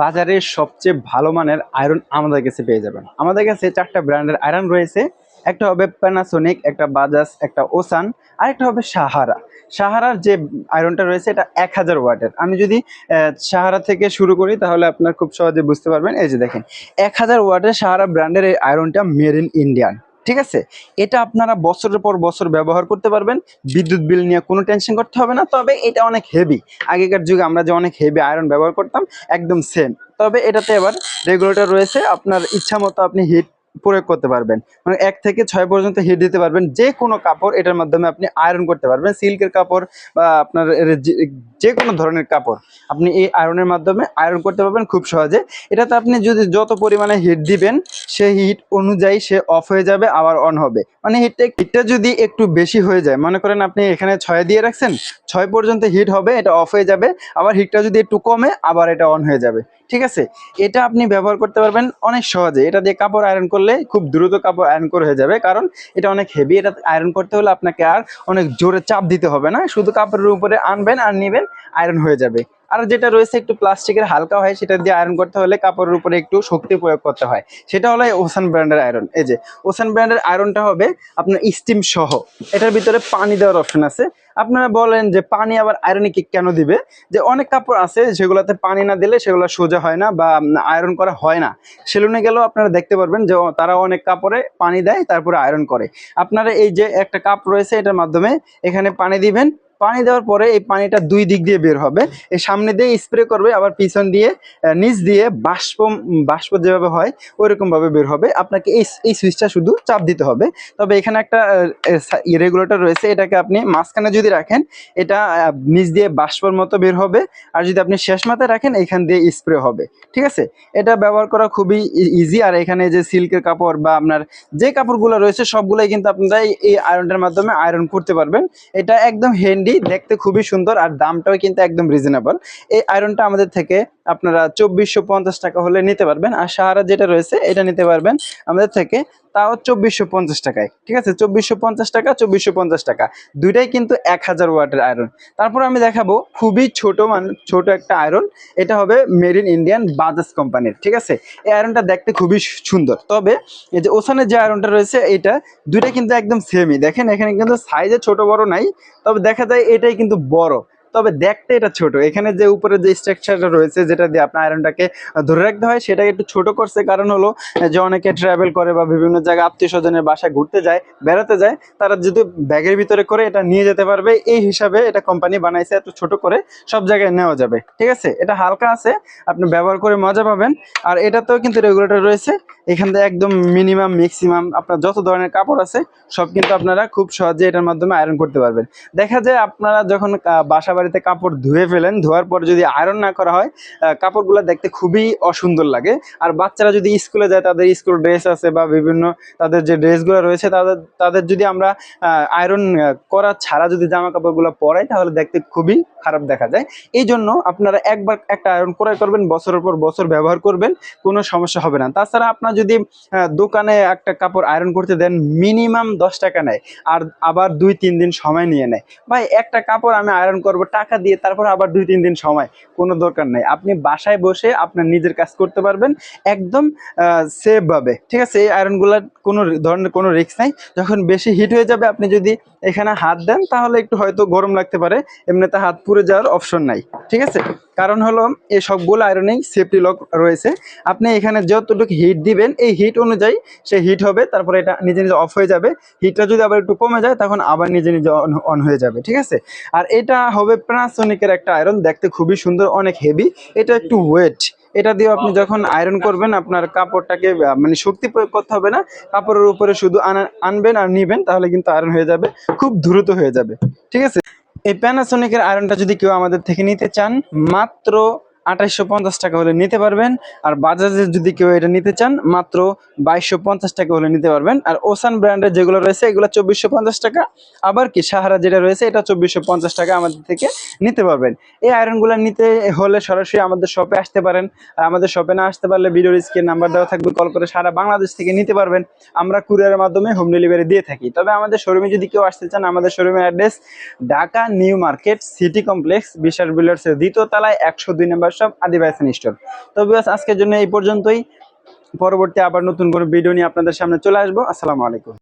বাজারের সবচেয়ে ভালো মানের আয়রন আমাদের কাছে পেয়ে যাবেন। আমাদের কাছে চারটা ব্র্যান্ডের আয়রন রয়েছে। একটা হবে প্যানাসোনিক একটা বাজাজ একটা ওসান আর একটা হবে সাহারা সাহারার যে আয়রনটা রয়েছে, এটা এক হাজার ওয়াটের। আমি যদি সাহারা থেকে শুরু করি, তাহলে আপনার খুব সহজে বুঝতে পারবেন। এই যে দেখেন, এক হাজার ওয়াটের সাহারা ব্র্যান্ডের এই আয়রনটা মেড ইন ইন্ডিয়ান ঠিক আছে? এটা আপনারা বছরের পর বছর ব্যবহার করতে পারবেন। বিদ্যুৎ বিল নিয়ে কোনো টেনশন করতে হবে না। তবে এটা অনেক হেভি আগেকার যুগে আমরা যে অনেক হেভি আয়রন ব্যবহার করতাম, একদম সেম তবে এটাতে এবার রেগুলেটর রয়েছে। আপনার ইচ্ছা মতো আপনি হিট প্রয়োগ করতে পারবেন। মানে এক থেকে ছয় পর্যন্ত হিট দিতে পারবেন। যে কোনো কাপড়, এটার মাধ্যমে আপনি আয়রন করতে পারবেন। সিল্কের কাপড় বা আপনার যে- কোনো ধরনের কাপড়, আপনি এই আয়রনের মাধ্যমে আয়রন করতে পারবেন খুব সহজে। এটাতে আপনি যদি যত পরিমাণে হিট দিবেন, সেই হিট অনুযায়ী সে অফ হয়ে যাবে, আবার অন হবে। মানে হিটটা হিটটা যদি একটু বেশি হয়ে যায়, মনে করেন আপনি এখানে ছয় দিয়ে রাখছেন, ছয় পর্যন্ত হিট হবে, এটা অফ হয়ে যাবে। আবার হিটটা যদি একটু কমে, আবার এটা অন হয়ে যাবে। ঠিক আছে? এটা আপনি ব্যবহার করতে পারবেন অনেক সহজে। এটা দিয়ে কাপড় আয়রন করলে খুব দ্রুত কাপড় আয়রন করে হয়ে যাবে। কারণ এটা অনেক হেভি এটা আয়রন করতে হলে আপনাকে আর অনেক জোরে চাপ দিতে হবে না। শুধু কাপড়ের উপরে আনবেন আর নেবেন আয়রন হয়ে যাবে। আর যেটা রয়েছে একটু প্লাস্টিকের হালকা হয়, সেটা দিয়ে আয়রন করতে হলে কাপড়ের উপরে একটু শক্তি প্রয়োগ করতে হয়। সেটা হলো ওসান ব্র্যান্ডের আয়রন এই যে ওসান ব্র্যান্ডের আয়রনটা হবে আপনার স্টিম সহ। এটার ভিতরে পানি দেওয়ার অপশন আছে। আপনারা বলেন যে পানি আবার আয়রনে কি কেন দিবে? যে অনেক কাপড় আছে যেগুলোতে পানি না দিলে সেগুলো সোজা হয় না বা আয়রন করা হয় না। সেলুনে গেলেও আপনারা দেখতে পারবেন যে তারা অনেক কাপড়ে পানি দেয়, তারপরে আয়রন করে। আপনারা এই যে একটা কাপ রয়েছে, এটার মাধ্যমে এখানে পানি দিবেন। পানি দেওয়ার পরে এই পানিটা দুই দিক দিয়ে বের হবে। এই সামনে দিয়ে স্প্রে করবে, আবার পিছন দিয়ে নিচ দিয়ে বাষ্প বাষ্প যেভাবে হয় ওইরকম ভাবে বের হবে। আপনাকে এই এই সুইচটা শুধু চাপ দিতে হবে। তবে এখানে একটা রেগুলেটর রয়েছে, এটাকে আপনি মাঝখানে যদি রাখেন, এটা নিচ দিয়ে বাষ্পর মতো বের হবে। আর যদি আপনি শেষ মাথায় রাখেন এখান দিয়ে স্প্রে হবে। ঠিক আছে? এটা ব্যবহার করা খুবই ইজি আর এখানে যে সিল্কের কাপড় বা আপনার যে কাপড়গুলো রয়েছে, সবগুলোই কিন্তু আপনারা এই আয়রনটার মাধ্যমে আয়রন করতে পারবেন। এটা একদম হ্যান্ডি দেখতে খুবই সুন্দর আর দামটাও কিন্তু একদম রিজনেবল এই আয়রনটা আমাদের থেকে আপনারা চব্বিশশো পঞ্চাশ টাকা হলে নিতে পারবেন আর সাহারা যেটা রয়েছে এটা নিতে পারবেন আমাদের থেকে তাও চব্বিশশো পঞ্চাশ টাকায়। ঠিক আছে? চব্বিশশো পঞ্চাশ টাকা, চব্বিশশো পঞ্চাশ টাকা। দুইটাই কিন্তু এক হাজার ওয়াটের আয়রন তারপর আমি দেখাবো খুবই ছোট মান, ছোট একটা আয়রন এটা হবে মেড ইন ইন্ডিয়ান বাজাজ কোম্পানির ঠিক আছে? এই আয়রনটা দেখতে খুবই সুন্দর। তবে এই যে ওসানের যে আয়রনটা রয়েছে এটা দুইটা কিন্তু একদম সেমই দেখেন, এখানে কিন্তু সাইজে ছোট বড় নাই। তবে দেখা এটাই কিন্তু বড়। তবে দেখতে এটা ছোট। এখানে যে উপরে যে স্ট্রাকচারটা রয়েছে, যেটা দিয়ে আপনার আয়রনটাকে ধরে রাখতে হয়, সেটাকে একটু ছোট করছে। কারণ হলো যে অনেকে ট্রাভেল করে বা বিভিন্ন জায়গায় আত্মীয় স্বজনের বাসায় ঘুরতে যায়, বেড়াতে যায়, তারা যদি ব্যাগের ভিতরে করে এটা নিয়ে যেতে পারবে। এই হিসাবে এটা কোম্পানি বানাইছে, এত ছোট করে সব জায়গায় নেওয়া যাবে। ঠিক আছে? এটা হালকা আছে, আপনি ব্যবহার করে মজা পাবেন। আর এটাতেও কিন্তু রেগুলেটর রয়েছে। এখান থেকে একদম মিনিমাম ম্যাক্সিমাম আপনার যত ধরনের কাপড় আছে, সব কিন্তু আপনারা খুব সহজে এটার মাধ্যমে আয়রন করতে পারবেন। দেখা যায় আপনারা যখন বাসা বাড়িতে কাপড় ধুয়ে ফেলেন, ধোয়ার পর যদি আয়রন না করা হয় কাপড়গুলো দেখতে খুবই অসুন্দর লাগে। আর বাচ্চারা যদি স্কুলে যায়, তাদের স্কুল ড্রেস আছে বা বিভিন্ন তাদের যে ড্রেসগুলো রয়েছে, তাদের তাদের যদি আমরা আয়রন করা ছাড়া যদি জামা কাপড়গুলো পরাই, তাহলে দেখতে খুবই খারাপ দেখা যায়। এই জন্য আপনারা একবার একটা আয়রন ক্রয় করবেন, বছরের পর বছর ব্যবহার করবেন, কোনো সমস্যা হবে না। তাছাড়া আপনার যদি দোকানে একটা কাপড় আয়রন করতে দেন মিনিমাম দশ টাকা নেয়, আর আবার দুই, তিন দিন সময় নিয়ে নেয়। ভাই, একটা কাপড় আমি আয়রন করব টাকা দিয়ে তারপর আবার দুই, তিন দিন সময়, কোনো দরকার নাই। আপনি বাসায় বসে আপনার নিজের কাজ করতে পারবেন, একদম সেফ ভাবে ঠিক আছে? এই আয়রনগুলোর কোনো ধরনের কোনো রিস্ক নাই। যখন বেশি হিট হয়ে যাবে, আপনি যদি এখানে হাত দেন, তাহলে একটু হয়তো গরম লাগতে পারে। এমনিতে হাত পুড়ে যাওয়ার অপশন নাই। ঠিক আছে? কারণ হলো, এই সবগুলো আয়রনেই সেফটি লক রয়েছে। আপনি এখানে যতটুকু হিট দিবেন, এই হিট অনুযায়ী সে হিট হবে, তারপরে এটা নিজে নিজে অফ হয়ে যাবে। হিটটা যদি আবার একটু কমে যায়, তখন আবার নিজে নিজে অন হয়ে যাবে। ঠিক আছে? আর এটা হবে প্যানাসোনিকের একটা আয়রন দেখতে খুবই সুন্দর, অনেক হেভি এটা একটু ওয়েট এটা দিয়ে আপনি যখন আয়রন করবেন, আপনার কাপড়টাকে মানে শক্তি প্রয়োগ করতে হবে না। কাপড়ের উপরে শুধু আনবেন আর নিবেন, তাহলে কিন্তু আয়রন হয়ে যাবে। খুব দ্রুত হয়ে যাবে। ঠিক আছে? এই প্যানাসোনিকের আয়রনটা যদি কেউ আমাদের থেকে নিতে চান, মাত্র আঠাইশশো টাকা হলে নিতে পারবেন। আর বাজাজের যদি কেউ এটা নিতে চান, মাত্র বাইশশো পঞ্চাশ টাকা হলে নিতে পারবেন। আর ওসান ব্র্যান্ডের যেগুলো রয়েছে, এগুলো চব্বিশশো পঞ্চাশ টাকা। আবার কি সাহারা যেটা রয়েছে, এটা চব্বিশশো পঞ্চাশ টাকা আমাদের থেকে নিতে পারবেন। এই আয়রনগুলো নিতে হলে সরাসরি আমাদের শপে আসতে পারেন। আর আমাদের শপে না আসতে পারলে ভিডিওর স্ক্রিন নাম্বার দেওয়া থাকবে কল করে সারা বাংলাদেশ থেকে নিতে পারবেন। আমরা কুরিয়ারের মাধ্যমে হোম ডেলিভারি দিয়ে থাকি। তবে আমাদের শোরুমে যদি কেউ আসতে চান, আমাদের শোরুমের address Dhaka new market city complex Bishal বিল্ডার্সের দ্বিতীয় তলায় একশো দুই নম্বর সব আদিবাসী স্টোর তো বিবাস আজকের জন্য এই পর্যন্তই। পরবর্তী আবার নতুন কোনো ভিডিও নিয়ে আপনাদের সামনে চলে আসব। আসসালামু আলাইকুম।